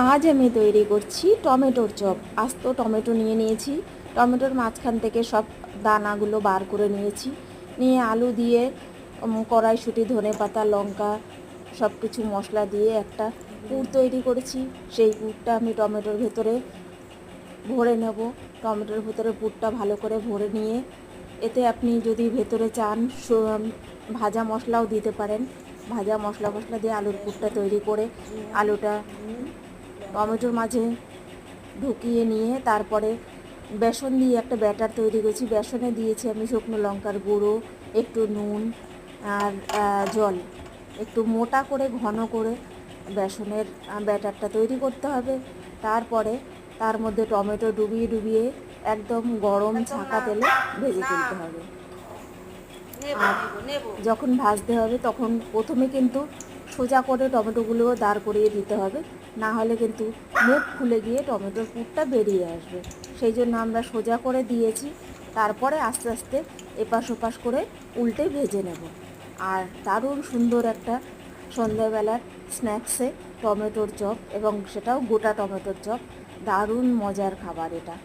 আজ আমি তৈরি করছি টমেটোর চপ। আস্ত টমেটো নিয়ে নিয়েছি। টমেটোর মাঝখান থেকে সব দানাগুলো বার করে নিয়েছি। নিয়ে আলু দিয়ে কড়াইশুঁটি ধনে পাতা লঙ্কা সব কিছু মশলা দিয়ে একটা পুর তৈরি করেছি। সেই পুরটা আমি টমেটোর ভেতরে ভরে নেব। টমেটোর ভেতরে পুরটা ভালো করে ভরে নিয়ে, এতে আপনি যদি ভেতরে চান ভাজা মশলাও দিতে পারেন। ভাজা মশলা মশলা দিয়ে আলুর পুরটা তৈরি করে আলুটা টমেটোর মাঝে ঢুকিয়ে নিয়ে তারপরে বেসন দিয়ে একটা ব্যাটার তৈরি করেছি। বেসনে দিয়েছি আমি শুকনো লঙ্কার গুঁড়ো একটু নুন আর জল। একটু মোটা করে ঘন করে বেসনের ব্যাটারটা তৈরি করতে হবে। তারপরে তার মধ্যে টমেটো ডুবিয়ে ডুবিয়ে একদম গরম ছাঁকা তেলে ভেজে তুলতে হবে। আর যখন ভাজতে হবে তখন প্রথমে কিন্তু সোজা করে টমেটোগুলো দাঁড় করিয়ে দিতে হবে। না হলে কিন্তু মুখ খুলে গিয়ে টমেটোর পুরটা বেরিয়ে আসবে। সেই জন্য আমরা সোজা করে দিয়েছি। তারপরে আস্তে আস্তে এপাশ ওপাশ করে উল্টে ভেজে নেব। আর দারুণ সুন্দর একটা সন্ধ্যাবেলার স্ন্যাক্সে টমেটোর চপ এবং সেটাও গোটা টমেটোর চপ। দারুণ মজার খাবার এটা।